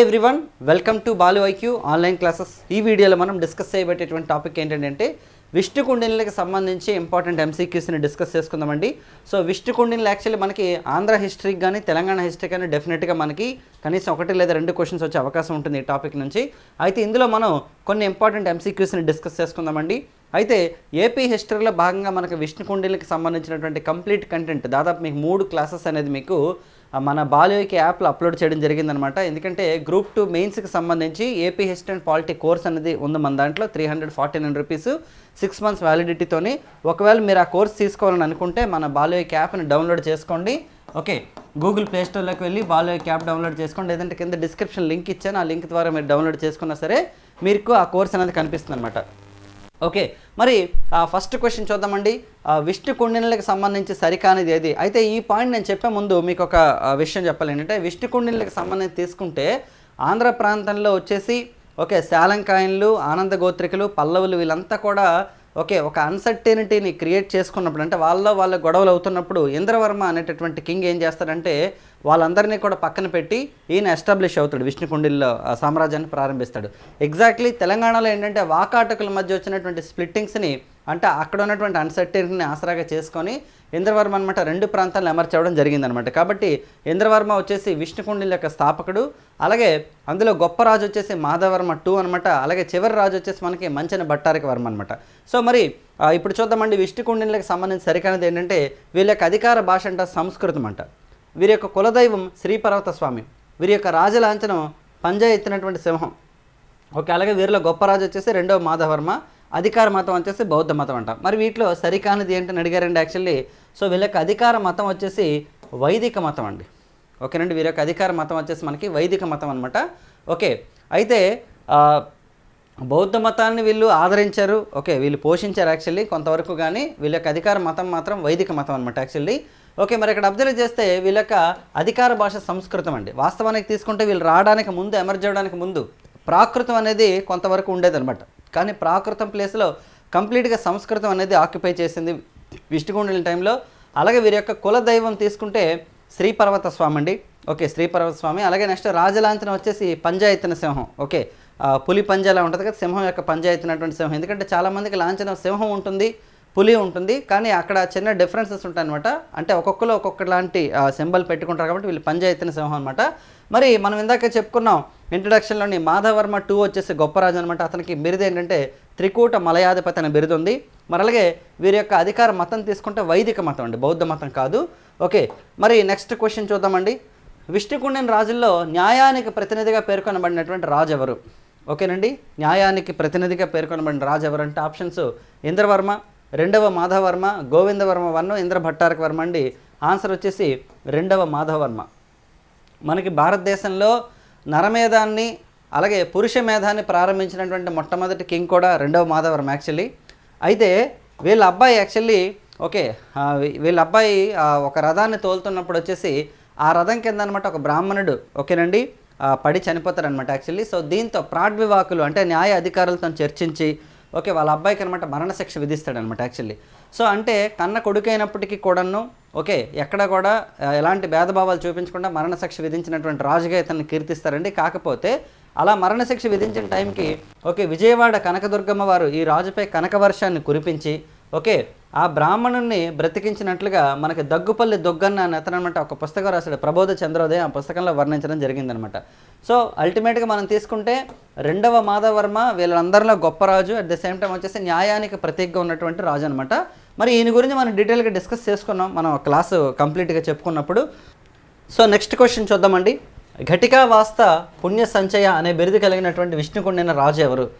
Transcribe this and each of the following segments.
Everyone welcome to Balu IQ online classes ఈ వీడియోలో మనం డిస్కస్ చేయబట్టేటువంటి టాపిక్ ఏంటంటే విష్ణు కుండిన్లకి సంబంధించి ఇంపార్టెంట్ ఎంసీక్యూస్ని డిస్కస్ చేసుకుందామండి. సో విష్ణు కుండిన్లు యాక్చువల్లీ మనకి ఆంధ్ర హిస్టరీకి కానీ తెలంగాణ హిస్టరీ కానీ డెఫినెట్గా మనకి కనీసం ఒకటి లేదా రెండు క్వశ్చన్స్ వచ్చే అవకాశం ఉంటుంది ఈ టాపిక్ నుంచి. అయితే ఇందులో మనం కొన్ని ఇంపార్టెంట్ ఎంసీక్యూస్ని డిస్కస్ చేసుకుందామండి. అయితే ఏపీ హిస్టరీలో భాగంగా మనకు విష్ణు కుండీలకి సంబంధించినటువంటి కంప్లీట్ కంటెంట్ దాదాపు మీకు మూడు క్లాసెస్ అనేది మీకు మన బాలయోకి యాప్లో అప్లోడ్ చేయడం జరిగిందనమాట. ఎందుకంటే గ్రూప్ టూ మెయిన్స్కి సంబంధించి AP history and polity course అనేది ఉంది మన దాంట్లో three hundred forty nine rupees six months వ్యాలిడిటీతోని ఒకవేళ మీరు ఆ కోర్స్ తీసుకోవాలని అనుకుంటే మన బాలయోకి యాప్ని డౌన్లోడ్ చేసుకోండి. ఓకే గూగుల్ ప్లే స్టోర్లోకి వెళ్ళి బాలయోకి యాప్ డౌన్లోడ్ చేసుకోండి. లేదంటే కింద డిస్క్రిప్షన్ లింక్ ఇచ్చాను ఆ లింక్ ద్వారా మీరు డౌన్లోడ్ చేసుకున్నా సరే మీకు ఆ కోర్స్ అనేది కనిపిస్తుంది అనమాట ఓకే మరి ఫస్ట్ క్వశ్చన్ చూద్దామండి. విష్ణు కుండినలకు సంబంధించి సరికానిది ఏది? అయితే ఈ పాయింట్ నేను చెప్పే ముందు మీకు ఒక విషయం చెప్పాలి. ఏంటంటే విష్ణు కుండినలకు సంబంధించి తీసుకుంటే ఆంధ్ర ప్రాంతంలో వచ్చేసి ఓకే శాలంకాయన్లు ఆనంద గోత్రికలు పల్లవులు వీళ్ళంతా కూడా ఓకే ఒక అన్సర్టెనిటీని క్రియేట్ చేసుకున్నప్పుడు అంటే వాళ్ళ వాళ్ళ గొడవలు అవుతున్నప్పుడు ఇంద్రవర్మ అనేటటువంటి కింగ్ ఏం చేస్తాడంటే వాళ్ళందరినీ కూడా పక్కన పెట్టి ఈయన ఎస్టాబ్లిష్ అవుతాడు విష్ణుకుండిల్లో సామ్రాజ్యాన్ని ప్రారంభిస్తాడు. ఎగ్జాక్ట్లీ తెలంగాణలో ఏంటంటే వాకాటకుల మధ్య వచ్చినటువంటి స్ప్లిట్టింగ్స్ని అంటే అక్కడ ఉన్నటువంటి అన్సర్టెనిటీని ఆసరాగా చేసుకొని ఇంద్రవర్మ అనమాట రెండు ప్రాంతాలను అమర్చవడం జరిగిందనమాట కాబట్టి ఇంద్రవర్మ వచ్చేసి విష్ణుకుండిల యొక్క స్థాపకుడు అలాగే అందులో గొప్ప రాజు వచ్చేసి మాధవర్మ టూ అనమాట అలాగే చివరి రాజు వచ్చేసి మనకి మంచిన భట్టారిక వర్మ అనమాట సో మరి ఇప్పుడు చూద్దామండి విష్ణుకుండిలకు సంబంధించి సరికైనది ఏంటంటే వీళ్ళ యొక్క అధికార భాష అంట సంస్కృతం అంట. వీరి యొక్క కులదైవం శ్రీపర్వత స్వామి. వీరి యొక్క రాజలాంఛనం పంజా ఎత్తినటువంటి సింహం. ఓకే అలాగే వీరిలో గొప్ప రాజు వచ్చేసి రెండవ మాధవర్మ అధికార మతం వచ్చేసి బౌద్ధ మతం అంట. మరి వీటిలో సరికానిది ఏంటని అడిగారండి యాక్చువల్లీ. సో వీళ్ళ యొక్క అధికార మతం వచ్చేసి వైదిక మతం అండి. ఓకేనండి వీరి యొక్క అధికార మతం వచ్చేసి మనకి వైదిక మతం అనమాట ఓకే అయితే బౌద్ధ మతాన్ని వీళ్ళు ఆదరించారు. ఓకే వీళ్ళు పోషించారు యాక్చువల్లీ కొంతవరకు కానీ. వీళ్ళ యొక్క అధికార మతం మాత్రం వైదిక మతం అనమాట యాక్చువల్లీ. ఓకే మరి ఇక్కడ అబ్జర్వ్ చేస్తే వీళ్ళ యొక్క అధికార భాష సంస్కృతం అండి. వాస్తవానికి తీసుకుంటే వీళ్ళు రావడానికి ముందు ఎమర్జ్ అవ్వడానికి ముందు ప్రాకృతం అనేది కొంతవరకు ఉండేదన్నమాట. కానీ ప్రాకృతం ప్లేస్లో కంప్లీట్గా సంస్కృతం అనేది ఆక్యుపై చేసింది విష్ణుకుండిల టైంలో. అలాగే వీరి యొక్క కుల దైవం తీసుకుంటే శ్రీపర్వత స్వామి అండి. ఓకే శ్రీపర్వత స్వామి. అలాగే నెక్స్ట్ రాజలాంఛనం వచ్చేసి పంజాయతన సింహం. ఓకే ఆ, పులి పంజాలా ఉంటుంది కదా సింహం యొక్క పంజాయతనటువంటి సింహం. ఎందుకంటే చాలామందికి లాంఛనం సింహం ఉంటుంది. పులి ఉంటుంది కానీ అక్కడ చిన్న డిఫరెన్సెస్ ఉంటాయి అనమాట అంటే ఒక్కొక్కరు ఒక్కొక్క లాంటి సింబల్ పెట్టుకుంటారు కాబట్టి వీళ్ళు పంచాయతీన సింహం అనమాట మరి మనం ఇందాక చెప్పుకున్నాం ఇంట్రడక్షన్లోని మాధవర్మ టూ వచ్చేసి గొప్పరాజు అనమాట అతనికి బిరుదు ఏంటంటే త్రికూట మలయాధిపతి అనే బిరుదు ఉంది. మరి అలాగే వీరి యొక్క అధికార మతం తీసుకుంటే వైదిక మతం అండి బౌద్ధ మతం కాదు. ఓకే మరి నెక్స్ట్ క్వశ్చన్ చూద్దామండి. విష్ణుకుండిన రాజుల్లో న్యాయానికి ప్రతినిధిగా పేర్కొనబడినటువంటి రాజు ఎవరు ఓకేనండి న్యాయానికి ప్రతినిధిగా పేర్కొనబడిన రాజు ఎవరంటే ఆప్షన్స్ ఇంద్రవర్మ రెండవ మాధవర్మ గోవిందవర్మ వన్ ఇంద్ర భట్టారక వర్మ అండి. ఆన్సర్ వచ్చేసి రెండవ మాధవర్మ. మనకి భారతదేశంలో నరమేధాన్ని అలాగే పురుష మేధాన్ని ప్రారంభించినటువంటి మొట్టమొదటి కింగ్ కూడా రెండవ మాధవర్మ యాక్చువల్లీ అయితే వీళ్ళ అబ్బాయి యాక్చువల్లీ ఓకే వీళ్ళ అబ్బాయి ఒక రథాన్ని తోలుతున్నప్పుడు వచ్చేసి ఆ రథం కింద అనమాట ఒక బ్రాహ్మణుడు ఓకేనండి? పడి చనిపోతారనమాట యాక్చువల్లీ సో దీంతో ప్రాడ్వివాకులు అంటే న్యాయ అధికారులతో చర్చించి ఓకే వాళ్ళ అబ్బాయికి అనమాట మరణశిక్ష విధిస్తాడనమాట యాక్చువల్లీ సో అంటే కన్న కొడుకైనప్పటికీ కూడాను ఓకే ఎక్కడ కూడా ఎలాంటి భేదభావాలు చూపించకుండా మరణశిక్ష విధించినటువంటి రాజుగా ఇతన్ని కీర్తిస్తారండి. కాకపోతే అలా మరణశిక్ష విధించిన టైంకి ఓకే విజయవాడ కనకదుర్గమ్మ వారు ఈ రాజుపై కనక వర్షాన్ని కురిపించి ఓకే ఆ బ్రాహ్మణుణ్ణి బ్రతికించినట్లుగా మనకి దగ్గుపల్లి దొగ్గన్న అని అతనమాట ఒక పుస్తకం రాశాడు ప్రబోధ చంద్రోదయం ఆ పుస్తకంలో వర్ణించడం జరిగిందనమాట సో అల్టిమేట్గా మనం తీసుకుంటే రెండవ మాధవర్మ వీళ్ళందరిలో గొప్ప రాజు అట్ ద సేమ్ టైం వచ్చేసి న్యాయానికి ప్రతీకగా ఉన్నటువంటి రాజు అనమాట మరి ఈయన గురించి మనం డీటెయిల్గా డిస్కస్ చేసుకున్నాం మనం క్లాసు కంప్లీట్గా చెప్పుకున్నప్పుడు. సో నెక్స్ట్ క్వశ్చన్ చూద్దామండి. ఘటికా వాస్త పుణ్య సంచయ అనే బిరుదు కలిగినటువంటి విష్ణుకుండైన రాజు ఎవరు?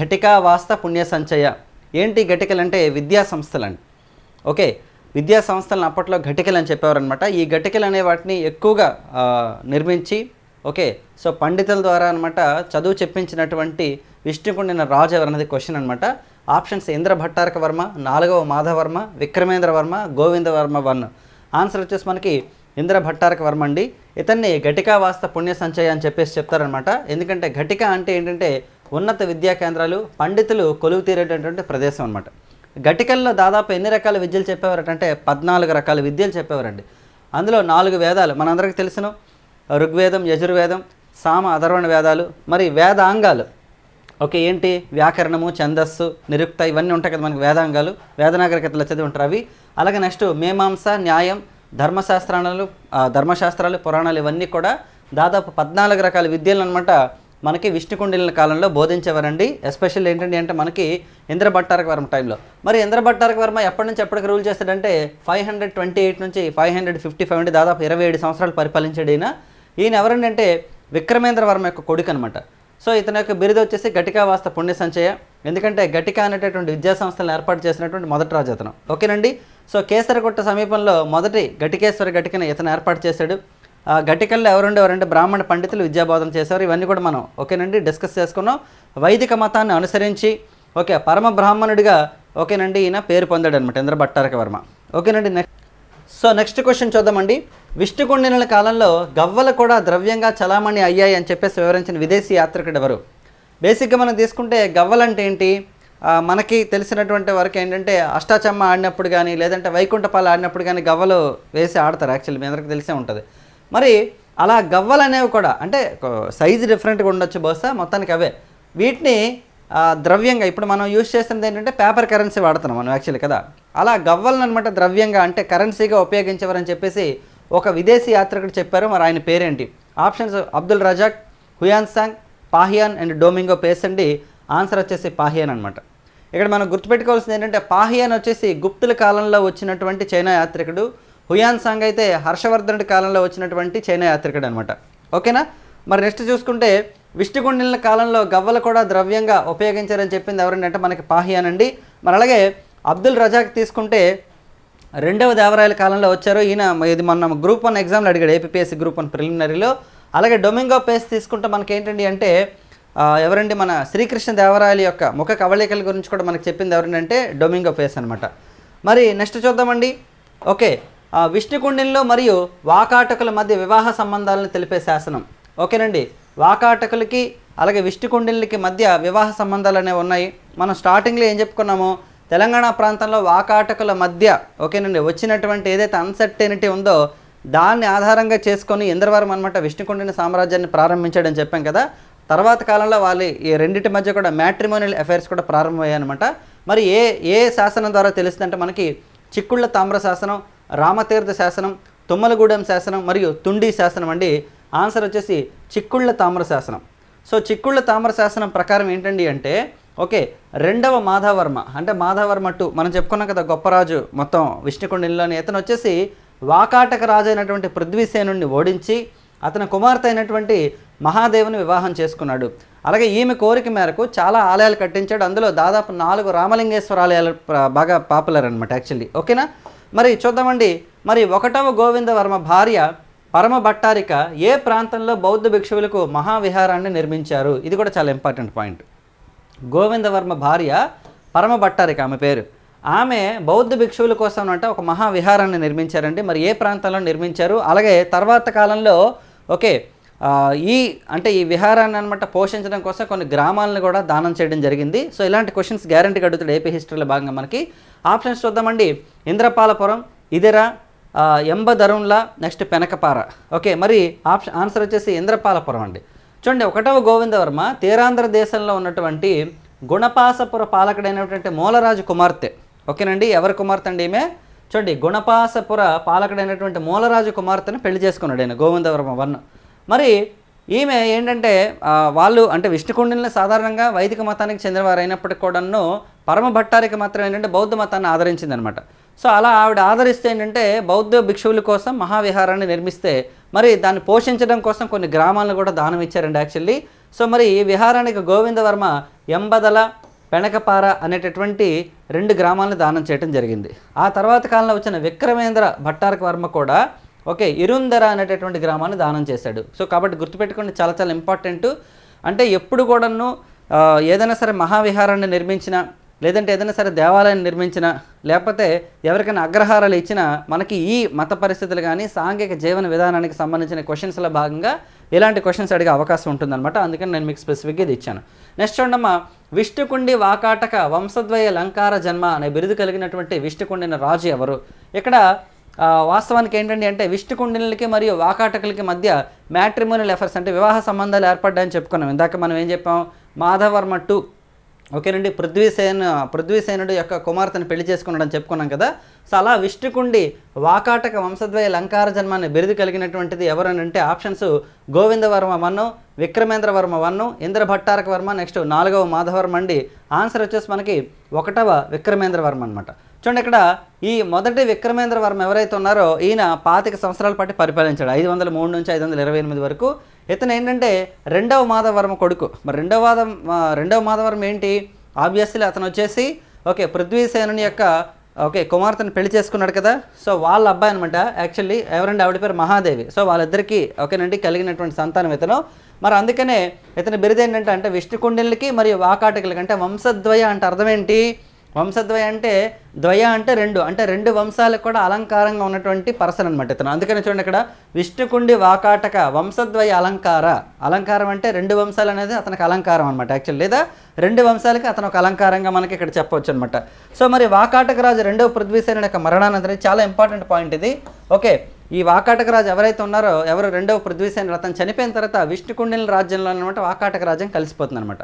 ఘటికా వాస్త పుణ్య సంచయ. ఏంటి ఘటికలు అంటే విద్యా సంస్థలండి. ఓకే విద్యా సంస్థలను అప్పట్లో ఘటికలు అని చెప్పేవారనమాట ఈ ఘటికలు అనే వాటిని ఎక్కువగా నిర్మించి ఓకే సో పండితుల ద్వారా అనమాట చదువు చెప్పించినటువంటి విష్ణుకుండిన రాజు ఎవరన్నది క్వశ్చన్ అనమాట ఆప్షన్స్ ఇంద్ర భట్టారక వర్మ నాలుగవ మాధవర్మ విక్రమేంద్ర వర్మ గోవింద వర్మ వన్. ఆన్సర్ వచ్చేసి మనకి ఇంద్ర భట్టారక వర్మ అండి. ఇతన్ని ఘటికా వాస్త పుణ్య సంచయ అని చెప్పేసి చెప్తారనమాట ఎందుకంటే ఘటిక అంటే ఏంటంటే ఉన్నత విద్యా కేంద్రాలు పండితులు కొలువు తీరేటటువంటి ప్రదేశం అనమాట గటికల్లో దాదాపు ఎన్ని రకాల విద్యలు చెప్పేవారంటే పద్నాలుగు రకాల విద్యలు చెప్పేవారండి. అందులో నాలుగు వేదాలు మనందరికీ తెలిసిన. ఋగ్వేదం యజుర్వేదం సామ అధర్వణ వేదాలు మరి వేదాంగాలు. ఓకే ఏంటి? వ్యాకరణము ఛందస్సు నిరుక్త ఇవన్నీ ఉంటాయి కదా మనకి వేదాంగాలు. వేదనాగరికతలు చదివి ఉంటారు అవి. అలాగే నెక్స్ట్ మీమాంస న్యాయం ధర్మశాస్త్రాలు ధర్మశాస్త్రాలు పురాణాలు ఇవన్నీ కూడా దాదాపు పద్నాలుగు రకాల విద్యలు అనమాట మనకి విష్ణుకుండిల కాలంలో బోధించేవారండి. ఎస్పెషల్ ఏంటంటే అంటే మనకి ఇంద్ర టైంలో. మరి ఇంద్ర వర్మ ఎప్పటి నుంచి ఎప్పటికి రూల్ చేస్తాడంటే ఫైవ్ హండ్రెడ్ ట్వంటీ ఎయిట్ నుంచి ఫైవ్ హండ్రెడ్ ఫిఫ్టీ ఫైవ్ అంటే దాదాపు ఇరవై ఏడు సంవత్సరాలు పరిపాలించాడు ఈయన. ఈయన ఎవరండి అంటే యొక్క కొడుకు అనమాట సో ఇతని యొక్క బిరుదు వచ్చేసి గటికావాస్త పుణ్య సంచయ. ఎందుకంటే గటిక అనేటటువంటి విద్యా సంస్థలను ఏర్పాటు చేసినటువంటి మొదటి రాజు అతను ఓకేనండి? సో కేసరగుట్ట సమీపంలో మొదటి గటికేశ్వర ఘటికను ఇతను ఏర్పాటు చేశాడు. గట్టికల్లో ఎవరుండేవారంటే బ్రాహ్మణ పండితులు విద్యాబోధన చేశారు ఇవన్నీ కూడా మనం ఓకేనండి డిస్కస్ చేసుకున్నాం. వైదిక మతాన్ని అనుసరించి ఓకే పరమ బ్రాహ్మణుడిగా ఓకేనండి ఈయన పేరు పొందాడు అనమాట ఇంద్ర భట్టారక వర్మ. ఓకేనండి నెక్స్ట్. సో నెక్స్ట్ క్వశ్చన్ చూద్దామండి. విష్ణుకుండినుల కాలంలో గవ్వలు కూడా ద్రవ్యంగా చలామణి అయ్యాయి అని చెప్పేసి వివరించిన విదేశీ యాత్రికుడు ఎవరు? బేసిక్గా మనం తీసుకుంటే గవ్వలంటే ఏంటి? మనకి తెలిసినటువంటి వరకు ఏంటంటే అష్టాచమ్మ ఆడినప్పుడు కానీ లేదంటే వైకుంఠపాలు ఆడినప్పుడు కానీ గవ్వలు వేసి ఆడతారు. యాక్చువల్లీ మీ అందరికీ తెలిసే ఉంటుంది. మరి అలా గవ్వలు అనేవి కూడా అంటే సైజు డిఫరెంట్గా ఉండొచ్చు బహుశా మొత్తానికి అవే. వీటిని ద్రవ్యంగా ఇప్పుడు మనం యూజ్ చేస్తున్నది ఏంటంటే పేపర్ కరెన్సీ వాడుతున్నాం మనం యాక్చువల్లీ కదా. అలా గవ్వలను అనమాట ద్రవ్యంగా అంటే కరెన్సీగా ఉపయోగించేవారని చెప్పేసి ఒక విదేశీ యాత్రికుడు చెప్పారు మరి ఆయన పేరేంటి? Options Abdul Razzaq Hiuen Tsang Fahien and Domingo Paes అండి. ఆన్సర్ వచ్చేసి పాహియాన్ అనమాట ఇక్కడ మనం గుర్తుపెట్టుకోవాల్సింది ఏంటంటే పాహియాన్ వచ్చేసి గుప్తుల కాలంలో వచ్చినటువంటి చైనా యాత్రికుడు హుయాన్ సాంగ్ అయితే హర్షవర్ధనుడి కాలంలో వచ్చినటువంటి చైనా యాత్రికుడు అనమాట ఓకేనా? మరి నెక్స్ట్ చూసుకుంటే విష్ణుకుండిల కాలంలో గవ్వలు కూడా ద్రవ్యంగా ఉపయోగించారని చెప్పింది ఎవరంటే మనకి పాహియాన్ అండి మరి అలాగే అబ్దుల్ రజాక్ తీసుకుంటే రెండవ దేవరాయల కాలంలో వచ్చారు. ఈయన ఇది మొన్న గ్రూప్ వన్ ఎగ్జామ్లో అడిగాడు ఏపీఎస్సీ గ్రూప్ వన్ ప్రిలిమినరీలో. అలాగే డొమింగో పేస్ తీసుకుంటే మనకి ఏంటండి అంటే ఎవరండి మన శ్రీకృష్ణ దేవరాయల యొక్క ముఖ కవళికల గురించి కూడా మనకి చెప్పింది ఎవరంటే డొమింగో పేస్ అనమాట మరి నెక్స్ట్ చూద్దామండి. ఓకే ఆ, మరియు వాకాటకుల మధ్య వివాహ సంబంధాలను తెలిపే శాసనం. ఓకేనండి? వాకాటకులకి అలాగే విష్ణుకుండిలకి మధ్య వివాహ సంబంధాలు అనేవి ఉన్నాయి. మనం స్టార్టింగ్లో ఏం చెప్పుకున్నామో తెలంగాణ ప్రాంతంలో వాకాటకుల మధ్య ఓకేనండి వచ్చినటువంటి ఏదైతే అన్సర్టెనిటీ ఉందో దాన్ని ఆధారంగా చేసుకొని ఇంద్రవరం అనమాట విష్ణుకుండిన సామ్రాజ్యాన్ని ప్రారంభించాడని చెప్పాం కదా. తర్వాత కాలంలో వాళ్ళు ఈ రెండింటి మధ్య కూడా మ్యాట్రిమోనియల్ అఫైర్స్ కూడా ప్రారంభమయ్యాయి అనమాట మరి ఏ ఏ శాసనం ద్వారా తెలుస్తుందంటే మనకి చిక్కుళ్ళ తామ్ర శాసనం రామతీర్థ శాసనం తుమ్మలగూడెం శాసనం మరియు తుండి శాసనం అండి. ఆన్సర్ వచ్చేసి చిక్కుళ్ళ తామ్ర శాసనం. సో చిక్కుళ్ళ తామ్ర శాసనం ప్రకారం ఏంటండి అంటే ఓకే రెండవ మాధవర్మ అంటే మాధవర్మ టూ మనం చెప్పుకున్నాం కదా గొప్పరాజు మొత్తం విష్ణుకుండిలోని ఇతను వచ్చేసి వాకాటక రాజు అయినటువంటి పృథ్వీసేనుణ్ణి ఓడించి అతని కుమార్తె అయినటువంటి మహాదేవుని వివాహం చేసుకున్నాడు. అలాగే ఈమె కోరిక మేరకు చాలా ఆలయాలు కట్టించాడు. అందులో దాదాపు నాలుగు రామలింగేశ్వర ఆలయాలు బాగా పాపులర్ అనమాట యాక్చువల్లీ. ఓకేనా? మరి చూద్దామండి. మరి ఒకటవ గోవిందవర్మ భార్య పరమ భట్టారిక ఏ ప్రాంతంలో బౌద్ధ భిక్షువులకు మహావిహారాన్ని నిర్మించారు? ఇది కూడా చాలా ఇంపార్టెంట్ పాయింట్. గోవిందవర్మ భార్య పరమ భట్టారిక ఆమె పేరు. ఆమె బౌద్ధ భిక్షువుల కోసం అంటే ఒక మహావిహారాన్ని నిర్మించారండి. మరి ఏ ప్రాంతంలో నిర్మించారు? అలాగే తర్వాత కాలంలో ఓకే ఈ అంటే ఈ విహారాన్ని అనమాట పోషించడం కోసం కొన్ని గ్రామాలను కూడా దానం చేయడం జరిగింది. సో ఇలాంటి క్వశ్చన్స్ గ్యారంటీ అడుగుతాడు ఏపీ హిస్టరీలో భాగంగా మనకి ఆప్షన్స్ చూద్దామండి. ఇంద్రపాలపురం ఇదిరా ఎంబదరుణ్ల నెక్స్ట్ పెనకపార. ఓకే మరి ఆప్షన్ ఆన్సర్ వచ్చేసి ఇంద్రపాలపురం అండి. చూడండి ఒకటవ గోవిందవర్మ తీరాంధ్ర దేశంలో ఉన్నటువంటి గుణపాసపుర పాలకుడైనటువంటి మూలరాజు కుమార్తె. ఓకేనండి ఎవరి కుమార్తె అండి ఈమె? చూడండి గుణపాసపుర పాలకుడైనటువంటి మూలరాజు కుమార్తెను పెళ్ళి చేసుకున్నాడు ఆయన గోవిందవర్మ వన్ మరి ఈమె ఏంటంటే వాళ్ళు అంటే విష్ణుకుండిని సాధారణంగా వైదిక మతానికి చెందినవారు అయినప్పటికీ కూడాను పరమ భట్టారికి మాత్రం ఏంటంటే బౌద్ధ మతాన్ని ఆదరించింది అనమాట సో అలా ఆవిడ ఆదరిస్తే ఏంటంటే బౌద్ధ భిక్షువుల కోసం మహావిహారాన్ని నిర్మిస్తే మరి దాన్ని పోషించడం కోసం కొన్ని గ్రామాలను కూడా దానం ఇచ్చారండి యాక్చువల్లీ. సో మరి ఈ విహారానికి గోవిందవర్మ ఎంబదల పెనకపార అనేటటువంటి రెండు గ్రామాలను దానం చేయడం జరిగింది. ఆ తర్వాత కాలంలో వచ్చిన విక్రమేంద్ర భట్టారక వర్మ కూడా ఓకే ఇరుందర అనేటటువంటి గ్రామాన్ని దానం చేశాడు. సో కాబట్టి గుర్తుపెట్టుకోండి చాలా చాలా ఇంపార్టెంట్ అంటే ఎప్పుడు కూడాను ఏదైనా సరే మహావిహారాన్ని నిర్మించిన లేదంటే ఏదైనా సరే దేవాలయాన్ని నిర్మించిన లేకపోతే ఎవరికైనా అగ్రహారాలు ఇచ్చినా మనకి ఈ మత పరిస్థితులు కానీ సాంఘిక జీవన విధానానికి సంబంధించిన క్వశ్చన్స్లో భాగంగా ఇలాంటి క్వశ్చన్స్ అడిగే అవకాశం ఉంటుందన్నమాట. అందుకని నేను మీకు స్పెసిఫిక్గా ఇది ఇచ్చాను. నెక్స్ట్ చూడమ్మా విష్ణుకుండి వాకాటక వంశద్వయ లంకార జన్మ అనే బిరుదు కలిగినటువంటి విష్ణుకుండిన రాజు ఎవరు? ఇక్కడ వాస్తవానికి ఏంటంటే అంటే విష్ణుకుండిలకి మరియు వాకాటకులకి మధ్య మ్యాట్రిమోనియల్ ఎఫర్స్ అంటే వివాహ సంబంధాలు ఏర్పడ్డాయని చెప్పుకున్నాం. ఇందాక మనం ఏం చెప్పాం? మాధవర్మ టూ. ఓకేనండి? పృథ్వీసేన పృథ్వీసేనుడు యొక్క కుమార్తెను పెళ్ళి చేసుకున్నాడని చెప్పుకున్నాం కదా. సో అలా విష్ణుకుండి వాకాటక వంశద్వయ లంకార జన్మాన్ని బిరుదు కలిగినటువంటిది ఎవరనంటే options Govindavarma one Vikramendravarma one Indrabhattaraka Varma next నాలుగవ మాధవర్మ అండి. ఆన్సర్ వచ్చేసి మనకి ఒకటవ విక్రమేంద్రవర్మ అనమాట చూడండి ఇక్కడ ఈ మొదటి విక్రమేంద్ర వర్మ ఎవరైతే ఉన్నారో ఈయన పాతిక సంవత్సరాల పాటు పరిపాలించాడు. ఐదు వందల మూడు నుంచి ఐదు వందల ఇరవై ఎనిమిది వరకు. ఇతను ఏంటంటే రెండవ మాధవర్మ కొడుకు. మరి రెండవ వాదం రెండవ మాధవర్మ ఏంటి? ఆబ్వియస్లీ అతను వచ్చేసి ఓకే పృథ్వీసేనుని యొక్క ఓకే కుమార్తెను పెళ్ళి చేసుకున్నాడు కదా. సో వాళ్ళ అబ్బాయి అనమాట యాక్చువల్లీ ఎవరండి? ఆవిడ పేరు మహాదేవి. సో వాళ్ళిద్దరికీ ఓకేనండి కలిగినటువంటి సంతానం ఇతను. మరి అందుకనే ఇతని బిరుదు ఏంటంటే అంటే విష్ణుకుండిలకి మరియు వాకాటకులకి అంటే వంశద్వయ అంటే అర్థం ఏంటి? వంశద్వయ అంటే ద్వయ అంటే రెండు. అంటే రెండు వంశాలకు కూడా అలంకారంగా ఉన్నటువంటి పర్సన్ అనమాట ఇతను. అందుకని చూడండి ఇక్కడ విష్ణుకుండి వాకాటక వంశద్వయ అలంకార. అలంకారం అంటే రెండు వంశాలు అనేది అతనికి అలంకారం అనమాట యాక్చువల్ లేదా రెండు వంశాలకి అతను ఒక అలంకారంగా మనకి ఇక్కడ చెప్పవచ్చు అనమాట సో మరి వాకాటక రాజు రెండవ పృథ్వీసేన యొక్క మరణానంతరం చాలా ఇంపార్టెంట్ పాయింట్ ఇది. ఓకే ఈ వాకాటక రాజు ఎవరైతే ఉన్నారో ఎవరు రెండవ పృథ్వీసేన అతను చనిపోయిన తర్వాత విష్ణుకుండిల రాజ్యంలో అనమాట వాకాటక రాజ్యం కలిసిపోతుంది అనమాట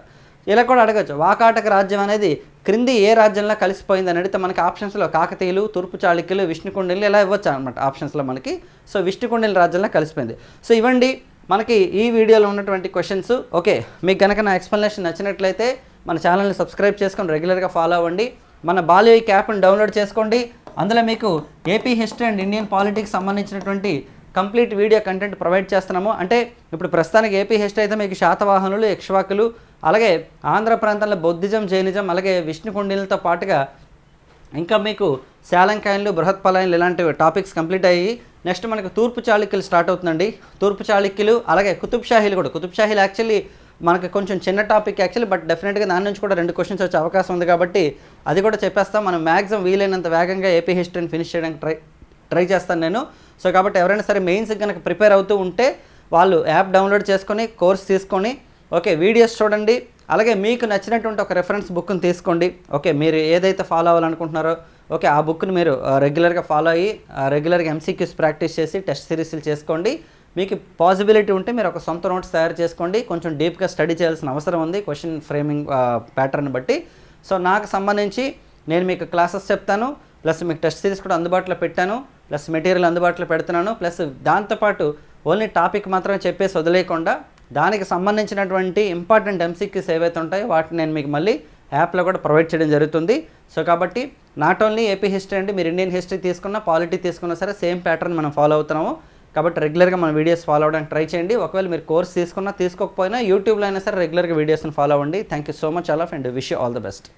ఇలా కూడా అడగచ్చు. వాకాటక రాజ్యం అనేది క్రింది ఏ రాజ్యంలో కలిసిపోయింది అని అడిగితే మనకి ఆప్షన్స్లో కాకతీయులు తూర్పు చాళుక్యులు విష్ణుకుండిలు ఇలా ఇవ్వచ్చు అనమాట ఆప్షన్స్లో మనకి. సో విష్ణుకుండిల రాజ్యంలో కలిసిపోయింది. సో ఇవ్వండి. మనకి ఈ వీడియోలో ఉన్నటువంటి క్వశ్చన్స్ ఓకే మీకు కనుక నా ఎక్స్ప్లెనేషన్ నచ్చినట్లయితే మన ఛానల్ని సబ్స్క్రైబ్ చేసుకొని రెగ్యులర్గా ఫాలో అవ్వండి. మన బాలియో క్యాప్ని డౌన్లోడ్ చేసుకోండి. అందులో మీకు AP history and Indian politics సంబంధించినటువంటి కంప్లీట్ వీడియో కంటెంట్ ప్రొవైడ్ చేస్తున్నాము. అంటే ఇప్పుడు ప్రస్తుతానికి ఏపీ హిస్టరీ అయితే మీకు శాతవాహనులు యక్ష్వాకులు అలాగే ఆంధ్ర ప్రాంతంలో బౌద్ధిజం జైనిజం అలాగే విష్ణు కుండీలతో పాటుగా ఇంకా మీకు శాలంకాయలు బృహత్పలాయన్లు ఇలాంటి టాపిక్స్ కంప్లీట్ అయ్యి నెక్స్ట్ మనకు తూర్పు చాళుక్యులు స్టార్ట్ అవుతుందండి. తూర్పు చాళుక్యులు అలాగే కుతుబ్ షాహీలు కూడా. కుతుబ్ షాహీలు యాక్చువల్లీ మనకి కొంచెం చిన్న టాపిక్ యాక్చువల్లీ బట్ డెఫినెట్గా దాని నుంచి కూడా రెండు క్వశ్చన్స్ వచ్చే అవకాశం ఉంది కాబట్టి అది కూడా చెప్పేస్తాం. మనం మ్యాక్సిమం వీలైనంత వేగంగా ఏపీ హిస్టరీని ఫినిష్ చేయడానికి ట్రై ట్రై చేస్తాను నేను. సో కాబట్టి ఎవరైనా సరే మెయిన్స్ కనుక ప్రిపేర్ అవుతూ ఉంటే వాళ్ళు యాప్ డౌన్లోడ్ చేసుకొని కోర్స్ తీసుకొని ఓకే వీడియోస్ చూడండి. అలాగే మీకు నచ్చినటువంటి ఒక రెఫరెన్స్ బుక్ని తీసుకోండి. ఓకే మీరు ఏదైతే ఫాలో అవ్వాలనుకుంటున్నారో ఓకే ఆ బుక్ని మీరు రెగ్యులర్గా ఫాలో అయ్యి రెగ్యులర్గా ఎంసీక్యూస్ ప్రాక్టీస్ చేసి టెస్ట్ సిరీస్లు చేసుకోండి. మీకు పాసిబిలిటీ ఉంటే మీరు ఒక సొంత నోట్స్ తయారు చేసుకోండి. కొంచెం డీప్గా స్టడీ చేయాల్సిన అవసరం ఉంది క్వశ్చన్ ఫ్రేమింగ్ ప్యాటర్న్ బట్టి. సో నాకు సంబంధించి నేను మీకు క్లాసెస్ చెప్తాను. ప్లస్ మీకు టెస్ట్ సిరీస్ కూడా అందుబాటులో పెట్టాను. ప్లస్ మెటీరియల్ అందుబాటులో పెడుతున్నాను. ప్లస్ దాంతోపాటు ఓన్లీ టాపిక్ మాత్రమే చెప్పేసి వదిలేయకుండా దానికి సంబంధించినటువంటి ఇంపార్టెంట్ ఎంసీక్యూస్ ఏవైతే ఉంటాయో వాటిని నేను మీకు మళ్ళీ యాప్లో కూడా ప్రొవైడ్ చేయడం జరుగుతుంది. సో కాబట్టి నాట్ ఓన్లీ ఏపీ హిస్టరీ అంటే మీరు ఇండియన్ హిస్టరీ తీసుకున్నా పాలిటీ తీసుకున్నా సరే సేమ్ ప్యాటర్న్ మనం ఫాలో అవుతున్నాము. కాబట్టి రెగ్యులర్గా మన వీడియోస్ ఫాలో అవ్వడానికి ట్రై చేయండి. ఒకవేళ మీరు కోర్స్ తీసుకున్నా తీసుకోకపోయినా యూట్యూబ్లో అయినా సరే రెగ్యులర్గా వీడియోస్ని ఫాలో అవ్వండి. Thank you so much all of and wish all the best.